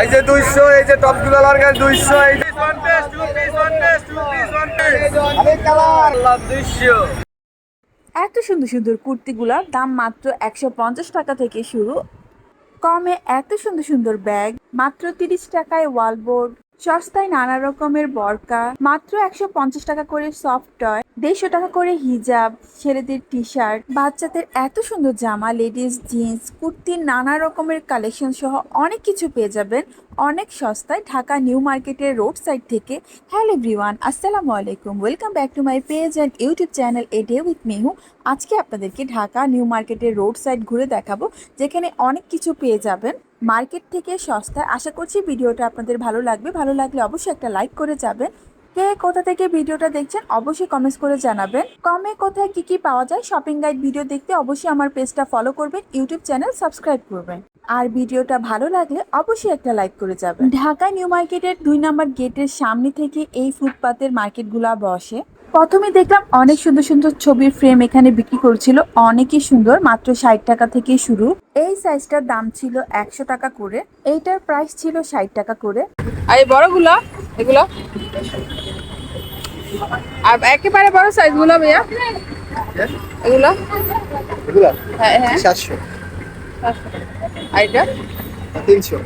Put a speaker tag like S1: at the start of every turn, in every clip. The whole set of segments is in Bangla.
S1: এই যে দুইশো এই যে টপগুলো লাগার দুইশো এই যে
S2: এত সুন্দর সুন্দর কুর্তিগুলোর দাম মাত্র একশো পঞ্চাশ টাকা থেকে শুরু। কমে এত সুন্দর সুন্দর ব্যাগ মাত্র তিরিশ টাকায় ওয়ালবোর্ড সস্তায় নানা রকমের বরকা, মাত্র একশো পঞ্চাশ টাকা করে সফট টয় দেড়শো টাকা করে হিজাব, ছেলেদের টি শার্ট বাচ্চাদের এত সুন্দর জামা লেডিস জিন্স কুর্তির নানা রকমের কালেকশন সহ অনেক কিছু পেয়ে যাবেন অনেক সস্তায় ঢাকা নিউ মার্কেটের রোড সাইড থেকে। হ্যালো এভরিওয়ান আসসালামু আলাইকুম। Welcome back to my page and YouTube channel a day with Mehu আজকে আপনাদেরকে ঢাকা নিউ মার্কেটের রোড সাইড ঘুরে দেখাবো, যেখানে অনেক কিছু পেয়ে যাবেন। মার্কেট থেকে সস্তায়। আশা করছি ভিডিওটা আপনাদের ভালো লাগবে। ভালো লাগলে অবশ্যই একটা লাইক করে যাবেন। কে কোথা থেকে ভিডিওটা দেখছেন, অবশ্যই কমেন্টস করে জানাবেন। কমে কোথায় কি কি পাওয়া যায় শপিং গাইড ভিডিও দেখতে অবশ্যই আমার পেজটা ফলো করবেন ইউটিউব চ্যানেল সাবস্ক্রাইব করবেন। আর ভিডিওটা ভালো লাগলে অবশ্যই একটা লাইক করে যাবেন। ঢাকা নিউ মার্কেটের দুই নম্বর গেটের সামনে থেকে এই ফুটপাতের মার্কেটগুলা বসে। প্রথমে দেখলাম অনেক সুন্দর সুন্দর ছবির ফ্রেম এখানে বিক্রি করছিল। অনেকই সুন্দর মাত্র ষাট টাকা থেকে শুরু। এই সাইজটার দাম ছিল একশো টাকা করে। এইটার প্রাইস ছিল ষাট টাকা করে।
S3: আর এই বড়গুলো এগুলো? আর একেবারে বড় সাইজগুলো ভাইয়া? এগুলো?
S1: এগুলা?
S3: হ্যাঁ হ্যাঁ।
S1: সাতশো।
S3: আর এটা?
S1: তিনশো।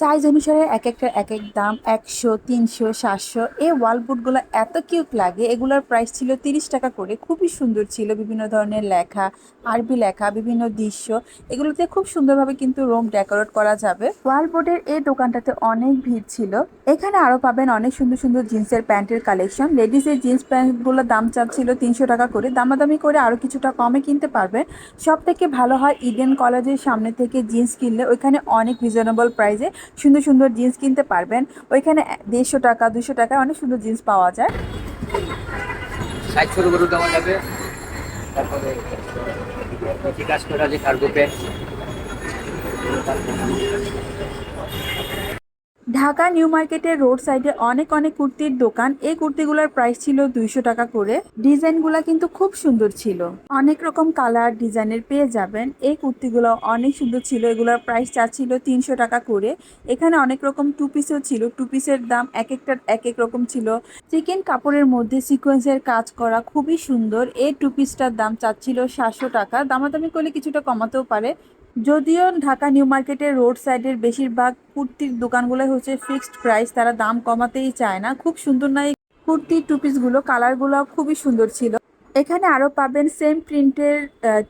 S2: সাইজ অনুসারে এক একটা এক এক দাম একশো, তিনশো, সাতশো। এই ওয়ালবুটগুলো এত কিউট লাগে। এগুলোর প্রাইস ছিল তিরিশ টাকা করে। খুবই সুন্দর ছিল। বিভিন্ন ধরনের লেখা, আরবি লেখা, বিভিন্ন দৃশ্য। এগুলোতে খুব সুন্দরভাবে কিন্তু রুম ডেকোরেট করা যাবে। ওয়াল বোর্ডের এই দোকানটাতে অনেক ভিড় ছিল। এখানে আরও পাবেন অনেক সুন্দর সুন্দর জিন্সের প্যান্টের কালেকশন লেডিসের জিন্স প্যান্টগুলোর দাম চাচ্ছিল তিনশো টাকা করে। দামাদামি করে আরও কিছুটা কমে কিনতে পারবেন। সব থেকে ভালো হয় ইডেন কলেজের সামনে থেকে জিন্স কিনলে। ওইখানে অনেক রিজনেবল প্রাইসে সুন্দর সুন্দর জিন্স কিনতে পারবেন। ওইখানে দেড়শো টাকা দুশো টাকায় অনেক সুন্দর জিন্স পাওয়া যায়।
S4: তারপরে করা যে কার্গো প্যান্ট
S2: ঢাকা নিউ মার্কেটের রোড সাইডে অনেক অনেক কুর্তির দোকান। এই কুর্তিগুলোর প্রাইস ছিল দুইশো টাকা করে। ডিজাইনগুলো কিন্তু খুব সুন্দর ছিল। অনেক রকম কালার ডিজাইনের পেয়ে যাবেন। এই কুর্তিগুলো অনেক সুন্দর ছিল। এগুলোর প্রাইস চাচ্ছিল তিনশো টাকা করে। এখানে অনেক রকম টু পিসও ছিল। টু পিসের দাম এক একটার এক এক রকম ছিল। চিকেন কাপড়ের মধ্যে সিকোয়েন্সের কাজ করা খুবই সুন্দর। এই টু পিসটার দাম চাচ্ছিল সাতশো টাকা। দামাদামি করলে কিছুটা কমাতেও পারে। যদিও ঢাকা নিউ মার্কেটের রোড সাইডের বেশিরভাগ কুর্তির দোকানগুলো হচ্ছে ফিক্সড প্রাইস, তারা দাম কমাতেই চায় না। খুব সুন্দর না এই কুর্তির টু পিসগুলো কালারগুলো খুবই সুন্দর ছিল। এখানে আরও পাবেন সেম প্রিন্টের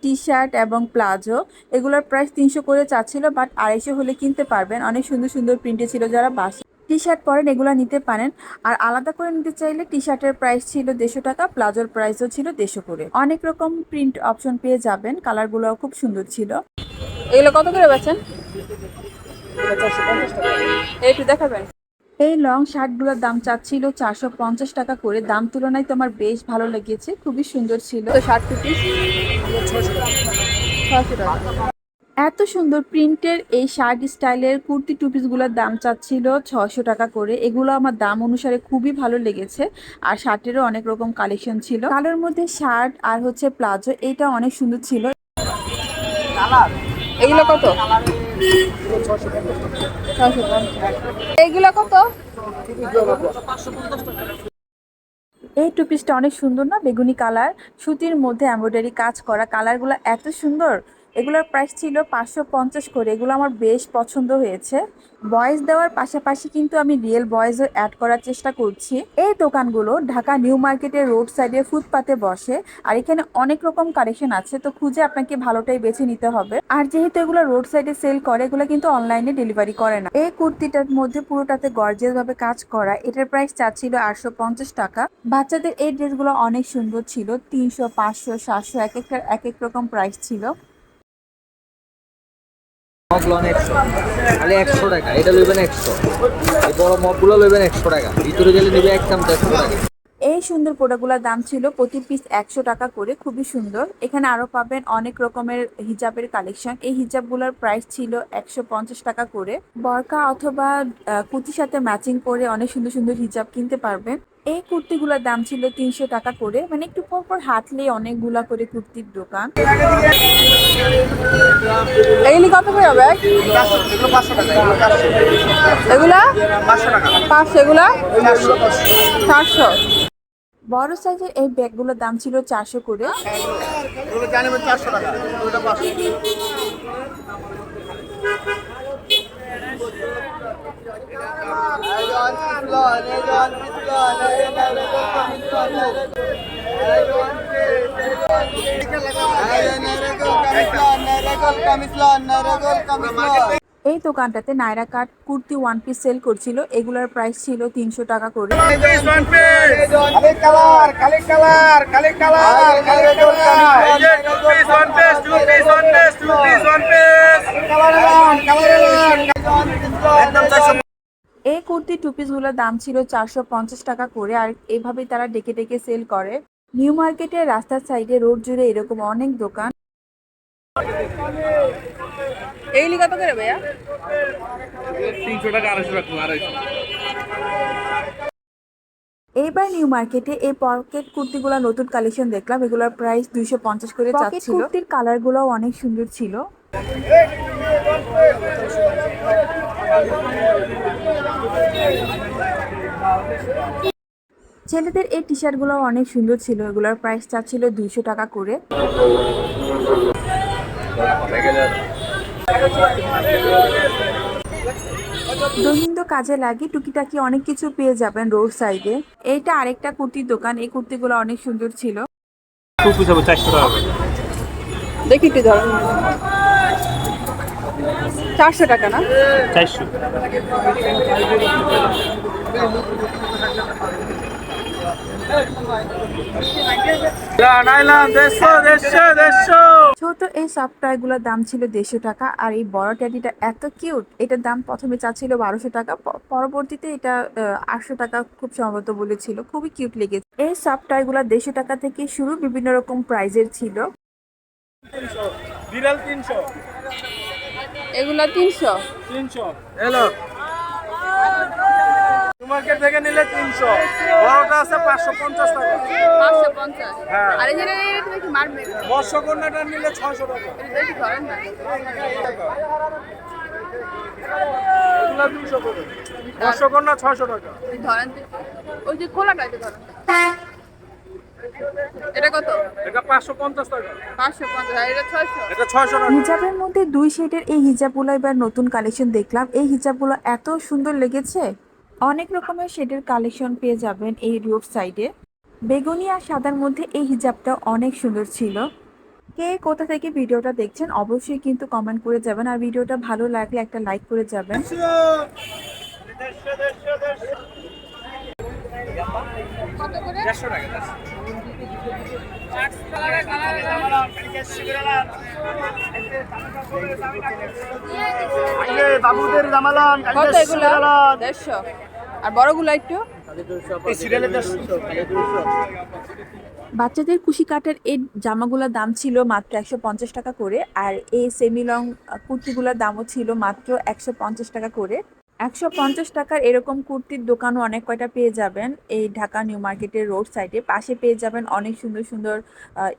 S2: টি শার্ট এবং প্লাজো এগুলোর প্রাইস তিনশো করে চাচ্ছিল বাট আড়াইশো হলে কিনতে পারবেন। অনেক সুন্দর সুন্দর প্রিন্টে ছিল যারা বাসে টি শার্ট পরেন, এগুলো নিতে পারেন। আর আলাদা করে নিতে চাইলে টি শার্টের প্রাইস ছিল দেড়শো টাকা প্লাজোর প্রাইসও ছিল দেড়শো করে। অনেক রকম প্রিন্ট অপশন পেয়ে যাবেন, কালারগুলোও খুব সুন্দর ছিল।
S3: এগুলো কত করে বেচেন? একটু দেখাবেন।
S2: এই লং শার্টগুলোর দাম চাচ্ছিল চারশো পঞ্চাশ টাকা করে। দাম তুলনায় তো আমার বেশ ভালো লেগেছে খুবই সুন্দর ছিল।
S3: তো ষাট পিস ছশো টাকা।
S2: এত সুন্দর প্রিন্টের এই শার্ট স্টাইলের কুর্তি টু পিসগুলোর দাম চাচ্ছিল ছশো টাকা করে। এগুলো আমার দাম অনুসারে খুবই ভালো লেগেছে আর শার্টেরও অনেক রকম কালেকশন ছিল। কালোর মধ্যে শার্ট আর হচ্ছে প্লাজো এটা অনেক সুন্দর ছিল।
S3: এগুলো কত? কত?
S2: এই টু পিসটা অনেক সুন্দর না? বেগুনি কালার। সুতির মধ্যে এমব্রয়ডারি কাজ করা। কালারগুলো এত সুন্দর। এগুলোর প্রাইস ছিল পাঁচশো পঞ্চাশ করে। এগুলো আমার বেশ পছন্দ হয়েছে। বয়েস দেওয়ার পাশাপাশি কিন্তু আমি রিয়েল বয়েসও অ্যাড করার চেষ্টা করছি। এই দোকানগুলো ঢাকা নিউ মার্কেটের রোড সাইডে ফুটপাতে বসে, আর এখানে অনেক রকম কালেকশন আছে, তো খুঁজে আপনাকে ভালোটাই বেছে নিতে হবে। আর যেহেতু এগুলো রোড সাইডে সেল করে, এগুলো কিন্তু অনলাইনে ডেলিভারি করে না। এই কুর্তিটার মধ্যে পুরোটাতে গর্জিয়াস ভাবে কাজ করা, এটার প্রাইস চাচ্ছিল আটশো পঞ্চাশ টাকা। বাচ্চাদের এই ড্রেসগুলো অনেক সুন্দর ছিল, তিনশো, পাঁচশো, সাতশো, এক একটার এক এক রকম প্রাইস ছিল।
S4: একশো। খালি একশো টাকা, এটা একশো। এই বড় মগগুলো লইবেন একশো টাকা, ভিতরে গেলে নিবে একদম দেড়শো টাকা।
S2: এই সুন্দর দাম ছিল প্রতি পিস একশো টাকা করে, খুবই সুন্দর। এখানে আরও পাবেন অনেক রকমের হিজাবের কালেকশন এই হিজাবগুলোর প্রাইস ছিল একশো পঞ্চাশ টাকা করে। বরকা অথবা কুর্তির সাথে ম্যাচিং করে অনেক সুন্দর সুন্দর হিজাব কিনতে পারবেন। এই কুর্তিগুলোর দাম ছিল তিনশো টাকা করে। মানে একটু পর পর হাঁটলে অনেকগুলা করে কুর্তির দোকান।
S3: এগুলি কত করে ব্যাগ
S1: এগুলো? পাঁচশো এগুলো? চারশো
S2: বড় সাইজের এই ব্যাগগুলোর দাম ছিল চারশো করে
S1: এগুলো জানেন চারশো টাকা ওটা পাঁচশো
S2: এই দোকানটাতে Naira cut kurti one piece sale করছিল। এগুলোর প্রাইস ছিল তিনশো টাকা করে। এই কুর্তি টু পিসগুলোর দাম ছিল চারশো পঞ্চাশ টাকা করে আর এভাবেই তারা ডেকে ডেকে সেল করে। নিউ মার্কেটের রাস্তার সাইডে রোড জুড়ে এরকম অনেক দোকান।
S3: এগুলি কত করে ভাইয়া?
S1: তিনশো টাকা আড়াইশো টাকা আড়াইশো
S2: এইবার নিউ মার্কেটে এই পকেট কুর্তিগুলো নতুন কালেকশন দেখলাম। এগুলোর প্রাইস দুইশো পঞ্চাশ করে চাচ্ছিল কুর্তির কালারগুলো অনেক সুন্দর ছিল। ছেলেদের এই টি শার্টগুলো অনেক সুন্দর ছিল। এগুলোর প্রাইস চাচ্ছিল দুইশো টাকা করে। দৈনন্দিন কাজে লাগে টুকিটাকি অনেক কিছু পেয়ে যাবেন রোড সাইডে এইটা আরেকটা কুর্তির দোকান এই কুর্তিগুলো অনেক সুন্দর ছিল।
S3: দেখি একটু ধরুন চারশো টাকা না?
S1: দেড়শো
S2: ছোট এই সফট টয়গুলোর দাম ছিল দেড়শো টাকা আর এই বড় ট্যাডিটা এত কিউট এটার দাম প্রথমে চাচ্ছিল বারোশো টাকা পরবর্তীতে এটা আটশো টাকা খুব সম্ভবত বলেছিল খুবই কিউট লেগেছে। এই সফট টয়গুলো দেড়শো টাকা থেকে শুরু বিভিন্ন রকম প্রাইজের ছিল।
S1: বিড়াল তিনশো।
S3: এগুলা তিনশো।
S1: তিনশো। হ্যালো মার্কেট থেকে নিলে তিনশো। বড়টা আছে পাঁচশো পঞ্চাশ টাকা।
S3: পাঁচশো পঞ্চাশ।
S1: হ্যাঁ।
S3: আর এই
S1: মৎস্যকন্যাটা নিলে ছয়শো টাকা। দুশো করে। মৎস্যকন্যা ছয়শো টাকা।
S3: ধরেন ওই যে খোলাটা ধরেন। এটা কত?
S1: এটা পাঁচশো পঞ্চাশ টাকা।
S3: পাঁচশো পঞ্চাশ আর এটা ছয়শো?
S1: এটা ছয়শো টাকা।
S2: হিজাবের মধ্যে দুই শেডের এই হিজাবগুলো এবার নতুন কালেকশন দেখলাম। এই হিজাবগুলো এত সুন্দর লেগেছে। অনেক রকমের শেডের কালেকশন পেয়ে যাবেন এই রোড সাইডে। বেগুনি আর সাদার মধ্যে এই হিজাবটা অনেক সুন্দর ছিল। কে কোথা থেকে ভিডিওটা দেখছেন অবশ্যই কিন্তু কমেন্ট করে যাবেন। আর ভিডিওটা ভালো লাগলে একটা লাইক করে যাবেন। বাচ্চাদের কুশি কাটার এই জামাগুলোর দাম ছিল মাত্র একশো পঞ্চাশ টাকা করে, আর এই সেমি লং কুর্তিগুলোর দামও ছিল মাত্র একশো পঞ্চাশ টাকা করে। একশো পঞ্চাশ টাকার এরকম কুর্তির দোকানও অনেক কয়টা পেয়ে যাবেন। এই ঢাকা নিউ মার্কেটের রোড সাইডে পাশে পেয়ে যাবেন অনেক সুন্দর সুন্দর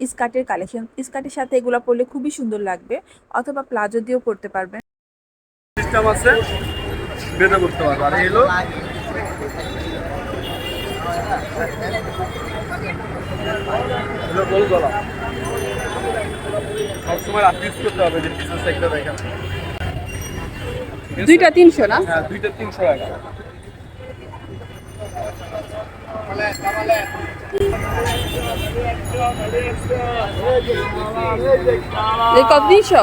S2: স্কার্টের কালেকশন। স্কার্টের সাথে এগুলো পরলে খুবই সুন্দর লাগবে, অথবা প্লাজো দিয়েও পারবেন।
S1: করতে পারবে আর এই হলো হলো গোল গলা। সবসময় ইউজ করতে হবে যে
S3: দুইটা তিনশো না?
S1: হ্যাঁ দুইটা তিনশো টাকা।
S3: কত তিনশো?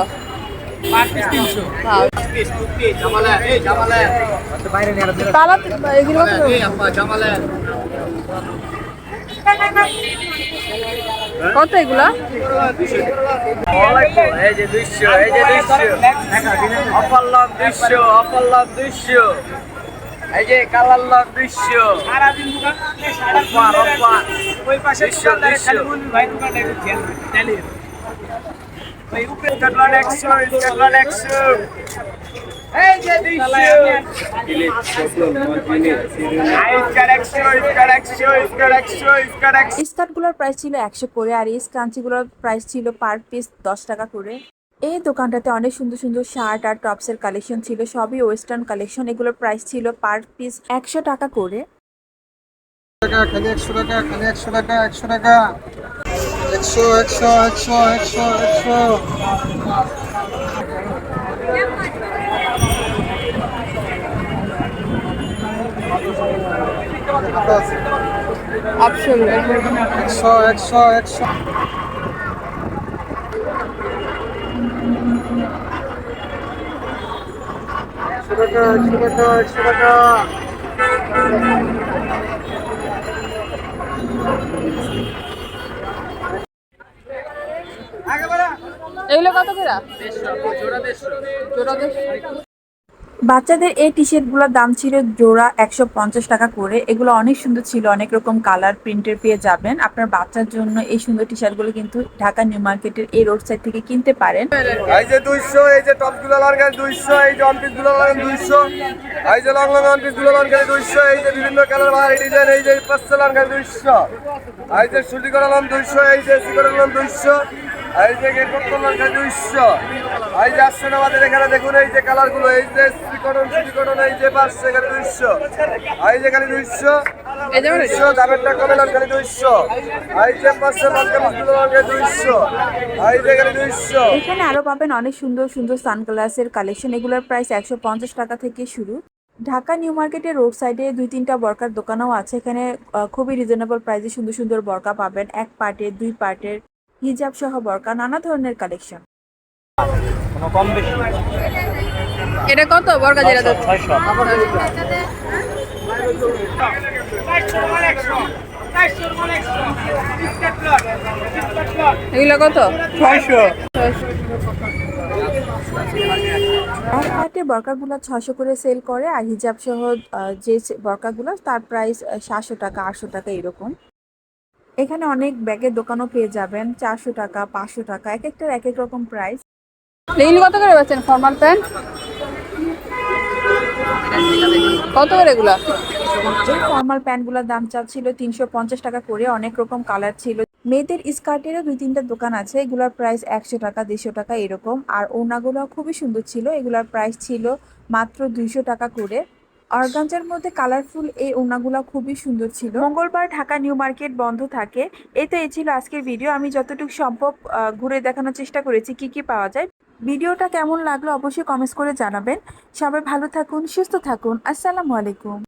S3: হ্যাঁ। তালা এগুলো কত এগুলা
S1: এই যে দুইশো এই যে দুইশো অফার লাভ দুইশো অফার লাভ দুইশো এই যে কালার লাভ দুইশো অফার অফার ওই পাশে একশো একশো ইস্কার একশো
S2: স্কার্টগুলোর প্রাইস ছিল একশো করে আর এই স্ক্রাঞ্চিগুলোর প্রাইস ছিল পার পিস দশ টাকা করে। এই দোকানটাতে অনেক সুন্দর সুন্দর শার্ট আর টপসের কালেকশন ছিল সবই ওয়েস্টার্ন কালেকশন এগুলোর প্রাইস ছিল পার পিস একশো টাকা করে।
S5: টাকা খালি একশো টাকা খালি একশো টাকা একশো টাকা। একশো একশো একশো একশো একশো।
S3: অপশন
S5: একশো একশো একশো। একশো টাকা একশো টাকা একশো টাকা।
S3: এগুলো কত করে? জোড়া দেড়শো।
S2: বাচ্চাদের এই টি শার্টগুলোর দাম ছিল জোড়া একশো পঞ্চাশ টাকা করে। এগুলো অনেক সুন্দর ছিল, অনেক রকম কালার প্রিন্টের পেয়ে যাবেন। আপনার বাচ্চার জন্য এই সুন্দর টি শার্টগুলো কিন্তু ঢাকা নিউ মার্কেটের এই রোড সাইড থেকে কিনতে পারেন।
S5: এই যে দুইশো, এই যে টপগুলো লাগান দুইশো, এই যে অনপিসগুলো লাগান দুইশো, এই যে লং লং অনপিসগুলো লাগান দুইশো, এই যে বিভিন্ন কালার বাহারি ডিজাইন এই যে পাঁচশো লাগান দুইশো, এই যে সুটি করা লাম দুইশো, এই যে সি করা লাম দুইশো এই যে গেট এই যে আসছে আমাদের এখানে দেখুন এই যে কালারগুলো এই যে শ্রীকরণ শ্রীকরণ এই যে দুইশো এই যে খালি দুইশো
S3: এই যেমন এটা।
S5: দুইশো দামেরটা কমে লাগান খালি দুইশো এই যে পাঁচশো লাগানগুলো দুইশো এই যে খালি দুইশো
S2: এখানে আরও পাবেন অনেক সুন্দর সুন্দর সানগ্লাসের কালেকশন এগুলোর প্রাইস একশো পঞ্চাশ টাকা থেকে শুরু। ঢাকা নিউ মার্কেটের রোড সাইডে দুই তিনটা বরকার দোকানও আছে। এখানে খুবই রিজনেবল প্রাইসে সুন্দর সুন্দর বরকা পাবেন। এক পার্টের দুই পার্টের হিজাব সহ বরকা নানা ধরনের কালেকশন।
S3: এটা কত? বর্গা যেটা এগুলো কত? ছয়শো।
S2: এক পার্টে বরকাগুলো ছশো করে সেল করে আর হিজাব সহ আহ, যে বরকাগুলো তার প্রাইস সাতশো টাকা আটশো টাকা এরকম। এখানে অনেক ব্যাগের দোকানও পেয়ে যাবেন চারশো টাকা পাঁচশো টাকা এক একটার এক এক রকম প্রাইস
S3: কত করে বেচেন ফর্মাল প্যান্ট কত করে এগুলা?
S2: ফর্মাল প্যান্টগুলোর দাম চাচ্ছিল তিনশো পঞ্চাশ টাকা করে অনেক রকম কালার ছিল। মেয়েদের স্কার্টেরও দুই তিনটা দোকান আছে এগুলার প্রাইস একশো টাকা দেড়শো টাকা এরকম। আর ওনাগুলো খুবই সুন্দর ছিল এগুলার প্রাইস ছিল মাত্র দুইশো টাকা করে। অর্গানজার মধ্যে কালারফুল এই ওনাগুলো খুবই সুন্দর ছিল। মঙ্গলবার ঢাকা নিউ মার্কেট বন্ধ থাকে। এই তো এই ছিল আজকের ভিডিও। আমি যতটুকু সম্ভব ঘুরে দেখানোর চেষ্টা করেছি কি কি পাওয়া যায়। ভিডিওটা কেমন লাগল অবশ্যই কমেন্টস করে জানাবেন। সবাই ভালো থাকুন, সুস্থ থাকুন। আসসালামু আলাইকুম।